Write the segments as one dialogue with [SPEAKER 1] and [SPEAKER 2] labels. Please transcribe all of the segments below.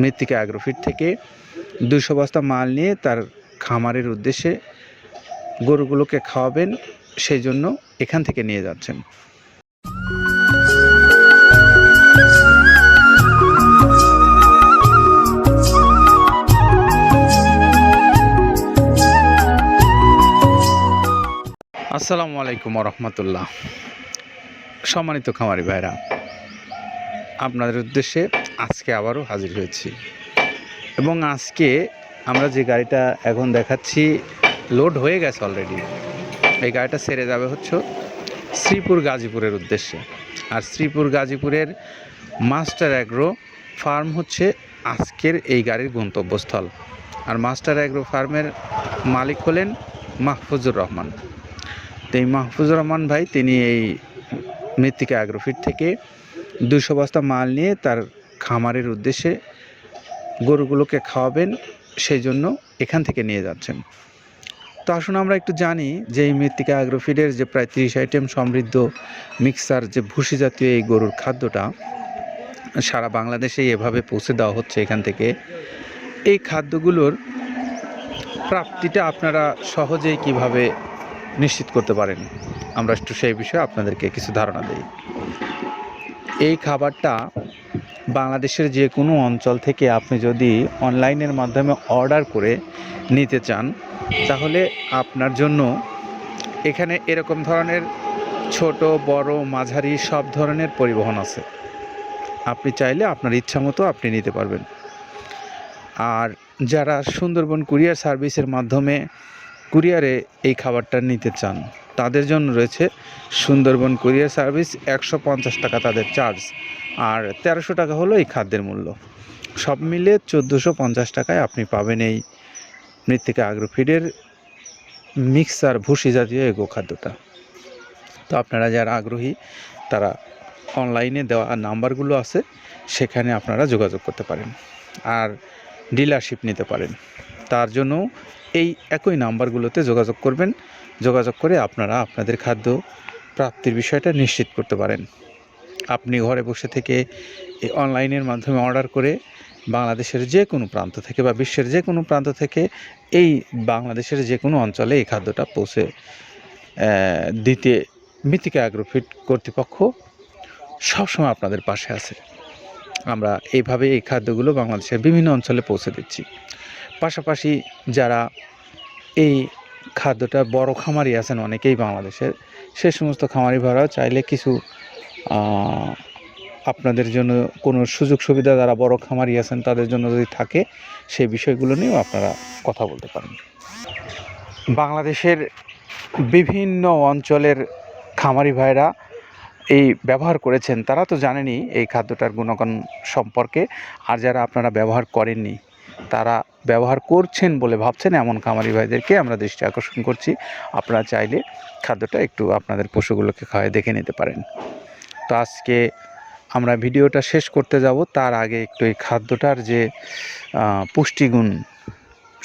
[SPEAKER 1] মৃত্তিকা অ্যাগ্রোফিট থেকে দুশো বস্তা মাল নিয়ে তার খামারের উদ্দেশ্যে গরুগুলোকে খাওয়াবেন সেই জন্য এখান থেকে নিয়ে যাচ্ছেন। আসসালামু আলাইকুম রহমতুল্লাহ সম্মানিত খামারি ভাইরা, আপনাদের উদ্দেশ্যে আজকে আবারও হাজির হয়েছি। এবং আজকে আমরা যে গাড়িটা এখন দেখাচ্ছি লোড হয়ে গেছে অলরেডি এই গাড়িটা সেরে যাবে হচ্ছে শ্রীপুর গাজীপুরের উদ্দেশ্যে। আর শ্রীপুর গাজীপুরের মাস্টার অ্যাগ্রো ফার্ম হচ্ছে আজকের এই গাড়ির গন্তব্যস্থল। আর মাস্টার অ্যাগ্রো ফার্মের মালিক হলেন মাহফুজুর রহমান। তো এই মাহফুজুর রহমান ভাই, তিনি এই মৃত্তিকা অ্যাগ্রোফিট থেকে দুশো বস্তা মাল নিয়ে তার খামারের উদ্দেশ্যে গরুগুলোকে খাওয়াবেন সেই জন্য এখান থেকে নিয়ে যাচ্ছেন। তো আসুন আমরা একটু জানি যে এই মৃত্তিকা অ্যাগ্রোফিডের যে প্রায় তিরিশ আইটেম সমৃদ্ধ মিক্সার, যে ভুসি জাতীয় এই গরুর খাদ্যটা, সারা বাংলাদেশে এভাবে পৌঁছে দেওয়া হচ্ছে এখান থেকে। এই খাদ্যগুলোর প্রাপ্তিটা আপনারা সহজেই কীভাবে নিশ্চিত করতে পারেন? আমরা একটু সেই বিষয়ে আপনাদেরকে কিছু ধারণা দিই। এই খাবারটা বাংলাদেশের যে কোনো অঞ্চল থেকে আপনি যদি অনলাইনের মাধ্যমে অর্ডার করে নিতে চান, তাহলে আপনার জন্য এখানে এরকম ধরনের ছোট, বড়, মাঝারি সব ধরনের পরিবহন আছে। আপনি চাইলে আপনার ইচ্ছা মতো আপনি নিতে পারবেন। আর যারা সুন্দরবন কুরিয়ার সার্ভিসের মাধ্যমে কুরিয়ারে এই খাবারটা নিতে চান, তাদের জন্য রয়েছে সুন্দরবন কুরিয়ার সার্ভিস একশো পঞ্চাশ টাকা তাদের চার্জ। আর তেরোশো টাকা হলো এই খাদ্যের মূল্য। সব মিলে চোদ্দোশো পঞ্চাশ টাকায় আপনি পাবেন এই মৃত্তিকা আগ্রোফিডের মিক্সার ভুসি জাতীয় এগো খাদ্যটা তো আপনারা যারা আগ্রহী, তারা অনলাইনে দেওয়া নাম্বারগুলো আছে, সেখানে আপনারা যোগাযোগ করতে পারেন আর ডিলারশিপ নিতে পারেন। তার জন্য এই একই নাম্বারগুলোতে যোগাযোগ করবেন। যোগাযোগ করে আপনারা আপনাদের খাদ্য প্রাপ্তির বিষয়টা নিশ্চিত করতে পারেন। আপনি ঘরে বসে থেকে এই অনলাইনের মাধ্যমে অর্ডার করে বাংলাদেশের যে কোনো প্রান্ত থেকে বা বিশ্বের যে কোনো প্রান্ত থেকে এই বাংলাদেশের যে কোনো অঞ্চলে এই খাদ্যটা পৌঁছে দিতে মৃত্তিকা অ্যাগ্রোফিট কর্তৃপক্ষ সবসময় আপনাদের পাশে আছে। আমরা এইভাবে এই খাদ্যগুলো বাংলাদেশের বিভিন্ন অঞ্চলে পৌঁছে দিচ্ছি। পাশাপাশি যারা এই খাদ্যটা বড় খামারি আছেন, অনেকেই বাংলাদেশের, সে সমস্ত খামারি ভাড়াও চাইলে কিছু আপনাদের জন্য কোনো সুযোগ সুবিধা যারা বড় খামারি আছেন, তাদের জন্য যদি থাকে, সেই বিষয়গুলো নিয়েও আপনারা কথা বলতে পারেন। বাংলাদেশের বিভিন্ন অঞ্চলের খামারি ভাইরা এই ব্যবহার করেছেন। তারা তো জানেনই এই খাদ্যটার গুণগণ সম্পর্কে, আর যারা আপনারা ব্যবহার করেননি, তারা ব্যবহার করছেন বলে ভাবছেন, এমন খামারি ভাইদেরকে আমরা দৃষ্টি আকর্ষণ করছি। আপনারা চাইলে খাদ্যটা একটু আপনাদের পশুগুলোকে খাওয়াই দেখে নিতে পারেন। তো আজকে আমরা ভিডিওটা শেষ করতে যাব। তার আগে একটু এই খাদ্যটার যে পুষ্টিগুণ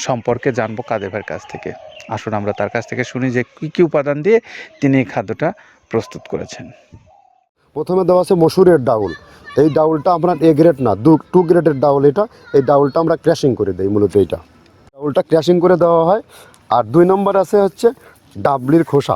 [SPEAKER 1] সম্পর্কে জানব কাদের ভাইয়ের কাছ থেকে। আসুন আমরা তার কাছ থেকে শুনি যে কী কী উপাদান দিয়ে তিনি এই খাদ্যটা প্রস্তুত করেছেন।
[SPEAKER 2] প্রথমে দেওয়া আছে মসুরের ডাউল। এই ডাউলটা আপনার এ গ্রেড না, দু, টু গ্রেডের ডাউল এটা। এই ডাউলটা আমরা ক্র্যাশিং করে দিই মূলত এইটা। ডাউলটা ক্র্যাশিং করে দেওয়া হয়। আর দুই নম্বর আছে হচ্ছে ডাবলির খোসা।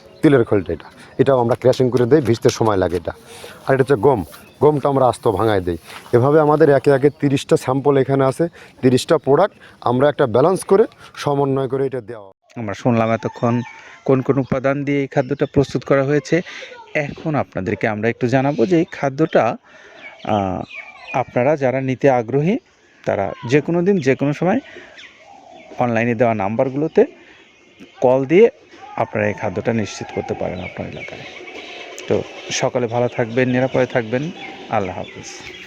[SPEAKER 2] তিলের খোলটা এটা। এটাও আমরা ক্র্যাশিং করে দিই, ভিজতে সময় লাগে এটা। আর এটা হচ্ছে গম। গমটা আমরা আস্ত ভাঙায় দিই। এভাবে আমাদের একে একে তিরিশটা স্যাম্পল এখানে আছে, তিরিশটা প্রোডাক্ট। আমরা একটা ব্যালেন্স করে, সমন্বয় করে এটা দেওয়া
[SPEAKER 1] আমরা শুনলাম এতক্ষণ কোন কোন উপাদান দিয়ে এই খাদ্যটা প্রস্তুত করা হয়েছে। এখন আপনাদেরকে আমরা একটু জানাব যে এই খাদ্যটা আপনারা যারা নিতে আগ্রহী, তারা যে কোনো দিন, যে কোনো সময় অনলাইনে দেওয়া নাম্বারগুলোতে কল দিয়ে আপনারা এই খাদ্যটা নিশ্চিত করতে পারেন আপনার এলাকায়। তো সকালে ভালো থাকবেন, নিরাপদে থাকবেন। আল্লাহ হাফিজ।